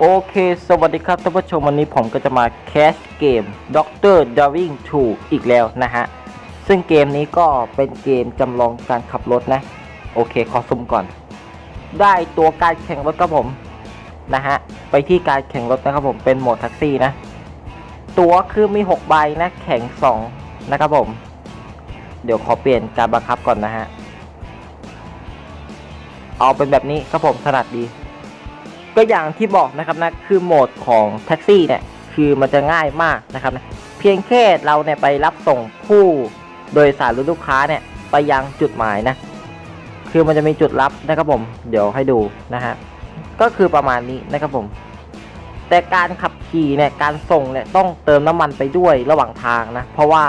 โอเค สวัสดีครับท่านผู้ชมวันนี้ผมก็จะมาแคสเกม Doctor Driving 2 อีกแล้วนะฮะ ซึ่งเกมนี้ก็เป็นเกมจำลองการขับรถนะ โอเค ขอซุ่มก่อน ได้ตัวการแข่งรถครับผม นะฮะ ไปที่การแข่งรถนะครับผม เป็นโหมดแท็กซี่นะ ตัวคือมี 6 ใบนะ แข่ง 2 นะครับผม เดี๋ยวขอเปลี่ยนการบังคับก่อนนะฮะ เอาเป็นแบบนี้ครับผมถนัดดี ก็อย่างที่บอกนะครับนะคือโหมดของแท็กซี่เนี่ยคือมันจะง่ายมากนะครับนะเพียงแค่เราเนี่ยไปรับส่งผู้โดยสารหรือลูกค้าเนี่ยไปยังจุดหมายนะ คือมันจะมีจุดรับนะครับผม เดี๋ยวให้ดูนะฮะก็คือประมาณนี้นะครับผม แต่การขับขี่เนี่ยการส่งเนี่ยต้องเติมน้ำมันไปด้วยระหว่างทางนะ เพราะว่า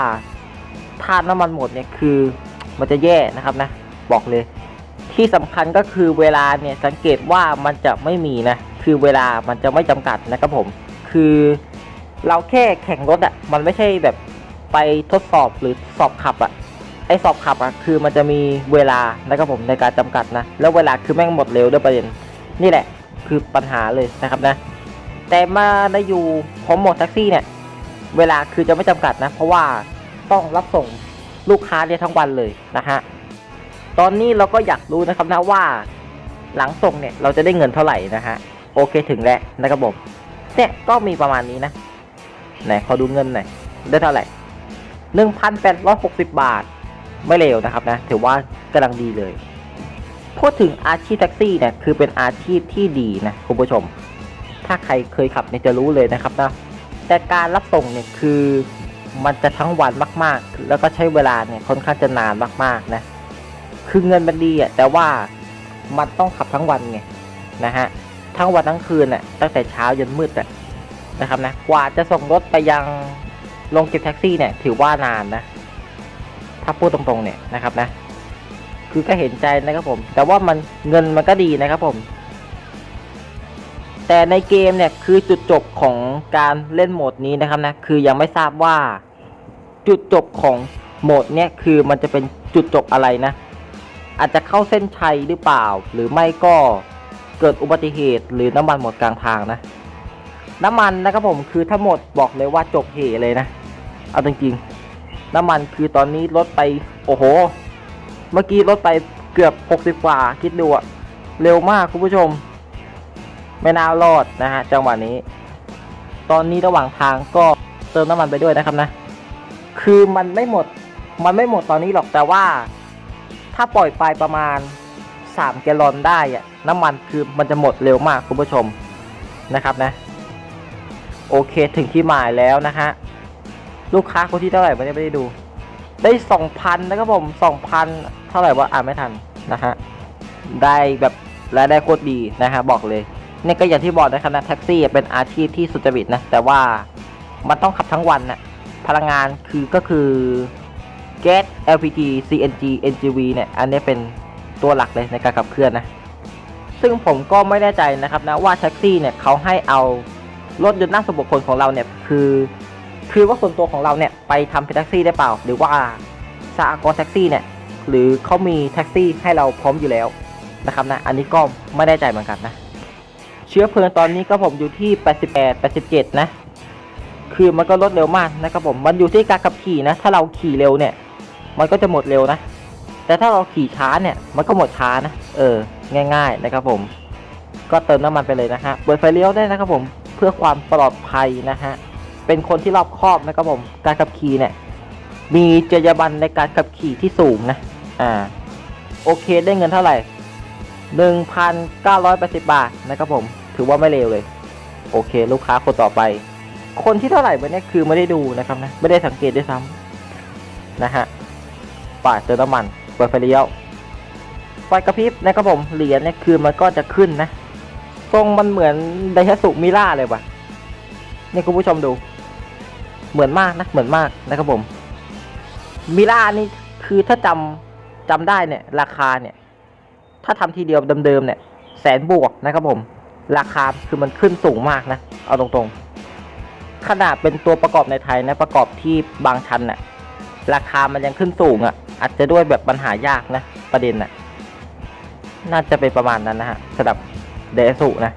ถ้าน้ำมันหมดเนี่ยคือมันจะแย่นะครับนะ บอกเลย ที่สำคัญก็คือเวลาเนี่ยสังเกตว่ามันจะไม่มีนะ คือเวลามันจะไม่จำกัดนะครับผม คือเราแค่แข่งรถอะ่ะ มันไม่ใช่แบบไปทดสอบหรือสอบขับอะ่ะ ไอสอบขับอะ่ะคือมันจะมีเวลานะครับผมในการจำกัดนะ แล้วเวลาคือแม่งหมดเร็วด้วยประเด็น นี่แหละคือปัญหาเลยนะครับนะ แต่มาได้อยู่ผมหมดแท็กซี่เนี่ย เวลาคือจะไม่จำกัดนะ เพราะว่าต้องรับส่งลูกค้าเนี่ยทั้งวันเลยนะฮะ ตอนนี้เราก็อยากรู้นะครับนะว่า หลังส่งเนี่ยเราจะได้เงินเท่าไหร่นะฮะโอเคถึงแล้วนะครับผมเนี่ยก็มีประมาณนี้นะไหนขอดูเงินหน่อยได้เท่าไหร่หนึ่งพันแปดร้อยหกสิบบาท ไม่เลวนะครับนะถือว่ากำลังดีเลยพูดถึงอาชีพแท็กซี่เนี่ยคือเป็นอาชีพที่ดีนะคุณผู้ชม ถ้าใครเคยขับเนี่ยจะรู้เลยนะครับนะแต่การรับส่งเนี่ยคือมันจะทั้งวันมาก ๆ แล้วก็ใช้เวลาเนี่ยค่อนข้างจะนานมากๆนะ คือเงินมันดีอะแต่ว่ามันต้องขับทั้งวันไงนะฮะทั้งวันทั้งคืนอะตั้งแต่เช้าจนมืดอะนะครับนะกว่าจะส่งรถไปยังลงเก็บแท็กซี่เนี่ย ถือว่านานนะ ถ้าพูดตรงๆเนี่ยนะครับนะ คือก็เห็นใจนะครับผม แต่ว่ามันเงินมันก็ดีนะครับผม แต่ในเกมเนี่ยคือจุดจบของการเล่นโหมดนี้นะครับนะ คือยังไม่ทราบว่าจุดจบของโหมดเนี่ยคือมันจะเป็นจุดจบอะไรนะ อาจจะเข้าเส้นชัยหรือเปล่า หรือไม่ก็เกิดอุบัติเหตุหรือน้ำมันหมดกลางทางนะ น้ำมันนะครับผมคือถ้าหมดบอกเลยว่าจบเหเลยนะ เอาจริงๆน้ำมันคือตอนนี้ลดไปโอ้โห เมื่อกี้ลดไปเกือบ 60 กว่าคิดดูอะเร็วมากคุณผู้ชม ไม่น่ารอดนะฮะจังหวะนี้ ตอนนี้ระหว่างทางก็เติมน้ำมันไปด้วยนะครับนะ คือมันไม่หมดมันไม่หมดตอนนี้หรอกแต่ว่า ถ้าปล่อยไปประมาณ 3 แกลลอนได้อะน้ำมันคือมันจะหมดเร็วมากคุณผู้ชมนะครับนะ โอเคถึงที่หมายแล้วนะฮะลูกค้าคนที่เท่าไหร่ไม่ได้ไม่ได้ดู ได้สองพันนะครับผมสองพันเท่าไหร่วะอ่านไม่ทันนะฮะได้แบบรายได้โคตรดีนะฮะบอกเลยนี่ก็อย่างที่บอกนะครับนะแท็กซี่เป็นอาชีพที่สุจริตนะแต่ว่ามันต้องขับทั้งวันนะพลังงานคือก็คือ แก๊ส LPG CNG NGV เนี่ยอันนี้เป็นตัวหลักเลยในการขับเคลื่อนนะ ซึ่งผมก็ไม่แน่ใจนะครับนะว่าแท็กซี่เนี่ยเขาให้เอารถยนต์นั่งส่วนบุคคลของเราเนี่ยคือคือว่าส่วนตัวของเราเนี่ยไปทำเป็นแท็กซี่ได้เปล่า หรือว่าสากลแท็กซี่เนี่ยหรือเขามีแท็กซี่ให้เราพร้อมอยู่แล้วนะครับนะอันนี้ก็ไม่แน่ใจเหมือนกันนะ เชื้อเพลิงตอนนี้ก็ผมอยู่ที่ 88 87 นะ คือมันก็ลดเร็วมากนะครับผมมันอยู่ที่การขับขี่นะ ถ้าเราขี่เร็วเนี่ย มันก็จะหมดเร็วนะ แต่ถ้าเราขี่ช้าเนี่ย มันก็หมดช้านะ เออ ง่ายๆนะครับผม ก็เติมน้ำมันไปเลยนะฮะ เปิดไฟเลี้ยวได้นะครับผม เพื่อความปลอดภัยนะฮะ เป็นคนที่รอบคอบนะครับผม การขับขี่เนี่ย มีจรรยาบรรณในการขับขี่ที่สูงนะ อ่า โอเคได้เงินเท่าไหร่1,980 บาทนะครับผม ถือว่าไม่เลวเลย โอเค ลูกค้าคนต่อไป คนที่เท่าไหร่วันนี้คือไม่ได้ดูนะครับนะ ไม่ได้สังเกตด้วยซ้ำนะฮะ ปาดเติมน้ำมัน เปิดไฟเลี้ยว ไฟกระพริบนะครับผม เหรียญเนี่ยคือมันก็จะขึ้นนะ ทรงมันเหมือนไดฮัสุมิล่าเลยว่ะ นี่คุณผู้ชมดู เหมือนมากนะ เหมือนมากนะครับผม มิล่านี่คือถ้าจำจำได้เนี่ย ราคาเนี่ย ถ้าทำทีเดียวเดิมๆเนี่ย แสนบวกนะครับผม ราคาคือมันขึ้นสูงมากนะ เอาตรงๆขนาดเป็นตัวประกอบในไทยนะประกอบที่บางชั้นน่ะราคามันยังขึ้นสูงอะ่ะ อาจจะด้วยแบบปัญหายากนะ ประเด็นน่ะ น่าจะเป็นประมาณนั้นนะฮะสำหรับเดสุนะ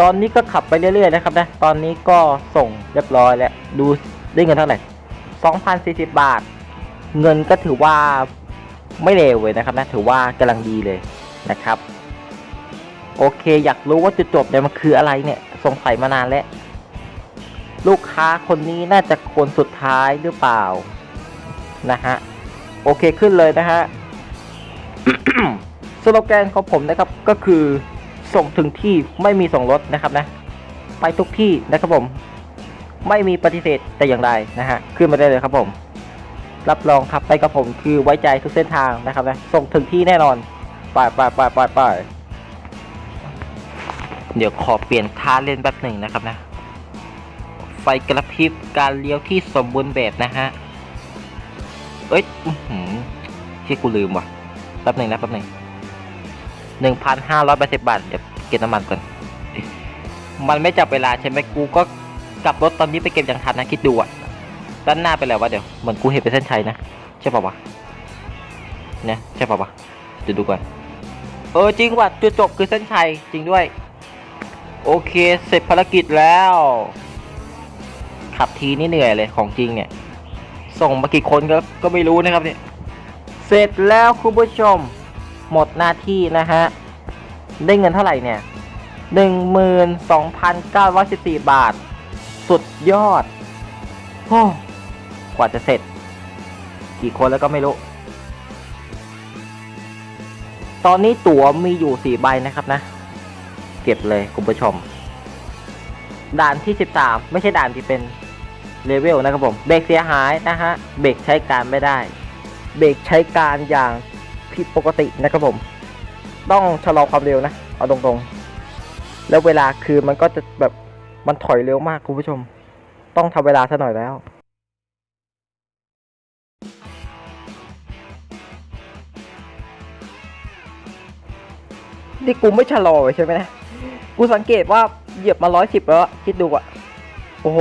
ตอนนี้ก็ขับไปเรื่อยๆนะครับนะ ตอนนี้ก็ส่งเรียบร้อยแล้ว ดูได้เงินเท่าไหร่2,040 บาท เงินก็ถือว่าไม่เลวเลยนะครับนะถือว่ากำลังดีเลยนะครับ โอเค อยากรู้ว่าจุดจบเนี่ยมันคืออะไรเนี่ยสงสัยมานานแล้ว ลูกค้าคนนี้น่าจะคนสุดท้ายหรือเปล่า นะฮะ โอเคขึ้นเลยนะฮะสโลแกนของผมนะครับก็คือส่งถึงที่ไม่มีส่งรถนะครับนะ ไปทุกที่นะครับผม ไม่มีปฏิเสธแต่อย่างใดนะฮะขึ้นมาได้เลยครับผม รับรองครับไปกับผมคือไว้ใจทุกเส้นทางนะครับนะส่งถึงที่แน่นอนไปไปไปไปไปเดี๋ยวขอเปลี่ยนท่าเล่นแป๊บหนึ่งนะครับนะ ไฟกระพริบการเลี้ยวที่สมบูรณ์แบบนะฮะ เอ้ยที่กูลืมว่ะแป๊บหนึ่งนะแป๊บหนึ่งหนึ่งพันห้าร้อยแปดสิบบาท เดี๋ยวเก็บน้ำมันก่อน มันไม่จับเวลาใช่ไหมกูก็กลับรถตอนนี้ไปเก็บอย่างทันนะคิดดูอะ ด้านหน้าไปแล้ววะเดี๋ยวเหมือนกูเห็นเป็นเส้นชัยนะ ใช่ป่าวะเนี่ยใช่ป่าวะเดี๋ยวดูก่อน เออจริงว่ะจุดจบคือเส้นชัยจริงด้วย โอเคเสร็จภารกิจแล้ว ขับทีนี่เหนื่อยเลยของจริงเนี่ย ส่งมากี่คนก็ก็ไม่รู้นะครับเนี่ยเสร็จแล้วคุณผู้ชมหมดหน้าที่นะฮะได้เงินเท่าไหร่เนี่ยหนึ่งหมื่นสองพันเก้าร้อยสิบสี่บาท สุดยอดโอ้กว่าจะเสร็จ กี่คนแล้วก็ไม่รู้ ตอนนี้ตั๋วมีอยู่สี่ใบนะครับนะ เก็บเลยคุณผู้ชม ด่านที่สิบสามไม่ใช่ด่านที่เป็น เลเวลนะครับผมเบรกเสียหายนะฮะเบรกใช้การไม่ได้ เบรกใช้การอย่างผิดปกตินะครับผม ต้องชะลอความเร็วนะเอาตรงๆ แล้วเวลาคือมันก็จะแบบมันถอยเร็วมากคุณผู้ชม ต้องทำเวลาซะหน่อยแล้วนี่กูไม่ชะลอใช่ไหมนะ กูสังเกตว่าเหยียบมาร้อยสิบแล้ว คิดดูอะโอ้โห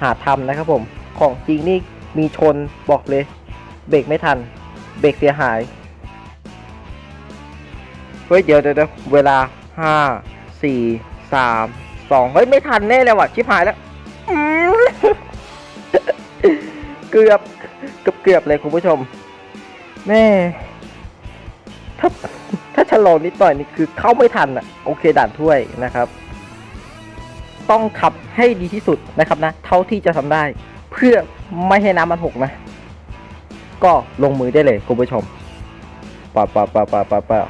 หาทำนะครับผม ของจริงนี่มีชนบอกเลย เบรกไม่ทัน เบรกเสียหาย เฮ้ย เดี๋ยวเดี๋ยวเวลาห้าสี่สามสองเฮ้ย ไม่ทันแน่เลยว่ะ ชิบหายแล้ว เกือบเกือบเกือบเลยคุณผู้ชม แม่ถ้าถ้าชะลอนิดหน่อยนี่คือเข้าไม่ทันอะ โอเคด่านถ้วยนะครับ ต้องขับให้ดีที่สุดนะครับนะ เท่าที่จะทำได้ เพื่อไม่ให้น้ำมันหกนะ ก็ลงมือได้เลยคุณผู้ชมปะปะปะปะปะปะ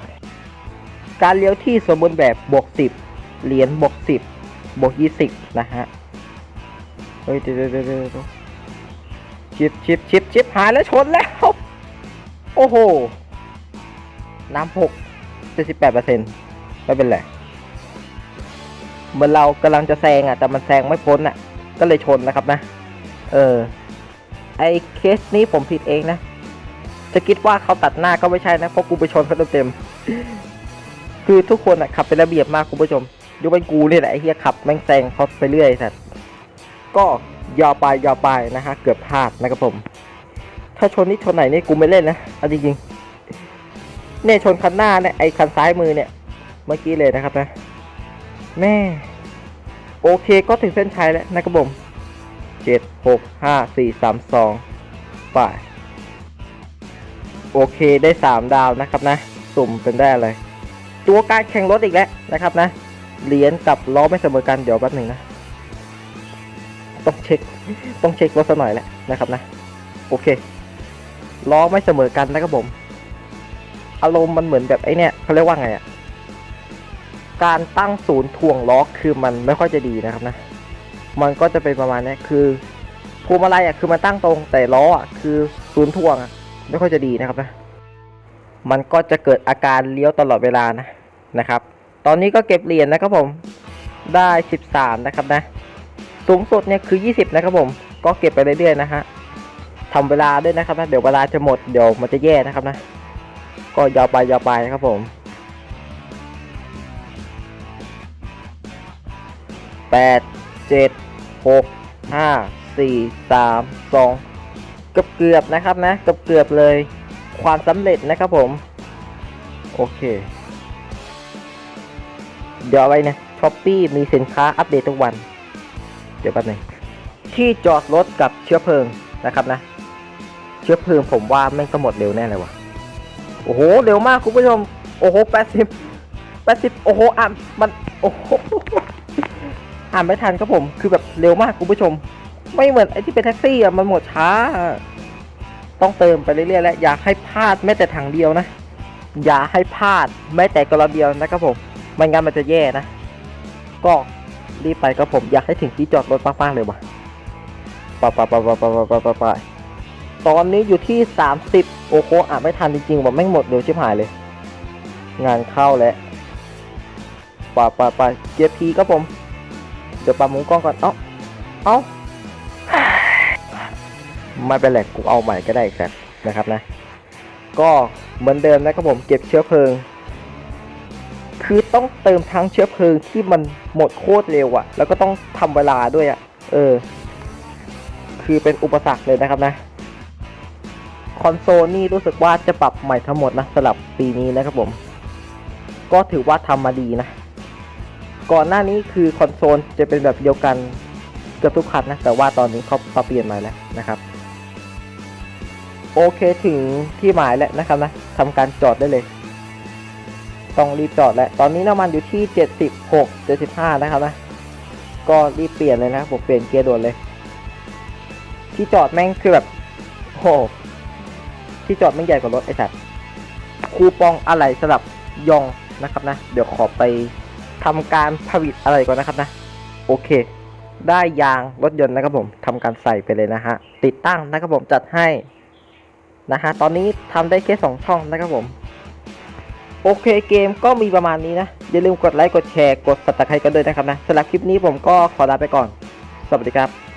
การเลี้ยวที่สมบูรณ์แบบบวกสิบเหรียญบวกสิบบวกยี่สิบนะฮะเฮ้ยเดี๋ยวเดี๋ยวเดี๋ยวเดี๋ยวชิปชิปชิปชิปหายแล้วชนแล้ว โอ้โห น้ำหกเจ็ดสิบแปดเปอร์เซ็นต์ไม่เป็นไร เหมือนเรากำลังจะแซงอะแต่มันแซงไม่พ้นอะ ก็เลยชนนะครับนะ เออ ไอเคสนี้ผมผิดเองนะ จะคิดว่าเขาตัดหน้าก็ไม่ใช่นะเพราะกูไปชนเขาเต็มๆคือทุกคนอะขับเป็นระเบียบมากคุณผู้ชมยกเป็นกูเนี่ยแหละไอเฮียขับแม่งแซงเขาไปเรื่อยสัตว์ก็ยาวไปยาวไปนะฮะเกือบพลาดนะครับผม ถ้าชนนี่ชนไหนนี่กูไม่เล่นนะเอาจริงๆเนี่ยชนคันหน้าเนี่ยไอคันซ้ายมือเนี่ยเมื่อกี้เลยนะครับนะ แม่ โอเคก็ถึงเส้นชัยแล้วนะครับผมเจ็ดหกห้าสี่สามสองไปโอเคได้สามดาวนะครับนะ สุ่มเป็นได้เลยตัวการแข่งรถอีกแล้วนะครับนะ เหรียญกับล้อไม่เสมอกันเดี๋ยวแป๊บหนึ่งนะ ต้องเช็คต้องเช็ครถสักหน่อยแหละนะครับนะ โอเคล้อไม่เสมอกันนะครับผม อารมณ์มันเหมือนแบบไอ้เนี่ยเขาเรียกว่าไงอะ การตั้งศูนย์ถ่วงล้อคือมันไม่ค่อยจะดีนะครับนะ มันก็จะเป็นประมาณนี้คือพวงมาลัยอะคือมันตั้งตรงแต่ล้ออะคือศูนย์ถ่วงไม่ค่อยจะดีนะครับนะ มันก็จะเกิดอาการเลี้ยวตลอดเวลานะนะครับ ตอนนี้ก็เก็บเหรียญนะครับผมได้ 13 นะครับนะ สูงสุดเนี่ยคือ 20 นะครับผม ก็เก็บไปเรื่อยๆนะฮะทำเวลาด้วยนะครับนะ เดี๋ยวเวลาจะหมด เดี๋ยวมันจะแย่นะครับนะ ก็ยาวไปยาวไปนะครับผม แปดเจ็ดหกห้าสี่สามสองเกือบเกือบๆนะครับนะเกือบเกือบๆเลยความสำเร็จนะครับผม โอเค เดี๋ยวอาไว้นี่ยช้อปปีมีสินค้าอัปเดตทุกวัน เดี๋ยวแป๊บนึงที่จอดรถกับเชื้อเพลิงนะครับนะ เชื้อเพลิงผมว่าแม่งก็หมดเร็วแน่เลยวะโอ้โห เร็วมากคุณผู้ชม โอ้โหแปดสิบแปดสิบโอ้โหอ่านมัน โอ้โห อ่านไม่ทันครับผม คือแบบเร็วมากคุณผู้ชม ไม่เหมือนไอ้ที่เป็นแท็กซี่อะมันหมดช้า ต้องเติมไปเรื่อยๆแล้วอย่าให้พลาดแม้แต่ถังเดียวนะ อย่าให้พลาดแม้แต่กระเดียวนะครับผมไม่งั้นมันจะแย่นะ ก็รีบไปครับผมอยากให้ถึงที่จอดรถมากๆเลยว่ะไปไปไปไปไปไปไปไปตอนนี้อยู่ที่ 30 โอ้โหอ่านไม่ทันจริงๆว่าแม่หมดเร็วชิบหายเลย งานเข้าแล้วปไปไปเกียร์พีครับผม ดี๋ยวปรับมุมกล้องก่อน เอ้า เอ้าไม่เป็นไรกูเอาใหม่ก็ได้อีกครับนะครับนะ ก็เหมือนเดิมนะครับผมเก็บเชื้อเพลิง คือต้องเติมทั้งเชื้อเพลิงที่มันหมดโคตรเร็วอะแล้วก็ต้องทำเวลาด้วยอะเออ คือเป็นอุปสรรคเลยนะครับนะ คอนโซลนี่รู้สึกว่าจะปรับใหม่ทั้งหมดนะสำหรับปีนี้นะครับผม ก็ถือว่าทำมาดีนะ ก่อนหน้านี้คือคอนโซลจะเป็นแบบเดียวกันเกือบทุกคันนะ แต่ว่าตอนนี้เขาปรับเปลี่ยนใหม่แล้วนะครับ โอเคถึงที่หมายแล้วนะครับนะทำการจอดได้เลย ต้องรีบจอดแล้ว ตอนนี้น้ำมันอยู่ที่ 76 75 นะครับนะ ก็รีบเปลี่ยนเลยนะผมเปลี่ยนเกียร์ด่วนเลย ที่จอดแม่งคือแบบโหที่จอดแม่งใหญ่กว่ารถไอ้สัตว์คูปองอะไรสำหรับยองนะครับนะ เดี๋ยวขอไป ทำการผลิตอะไรก่อนนะครับนะ โอเค ได้ยางรถยนต์นะครับผมทำการใส่ไปเลยนะฮะ ติดตั้งนะครับผมจัดให้นะฮะ ตอนนี้ทำได้แค่สองช่องนะครับผม โอเคเกมก็มีประมาณนี้นะ อย่าลืมกดไลค์ กดแชร์ กด subscribe กันด้วยนะครับนะสำหรับคลิปนี้ผมก็ขอลาไปก่อน สวัสดีครับ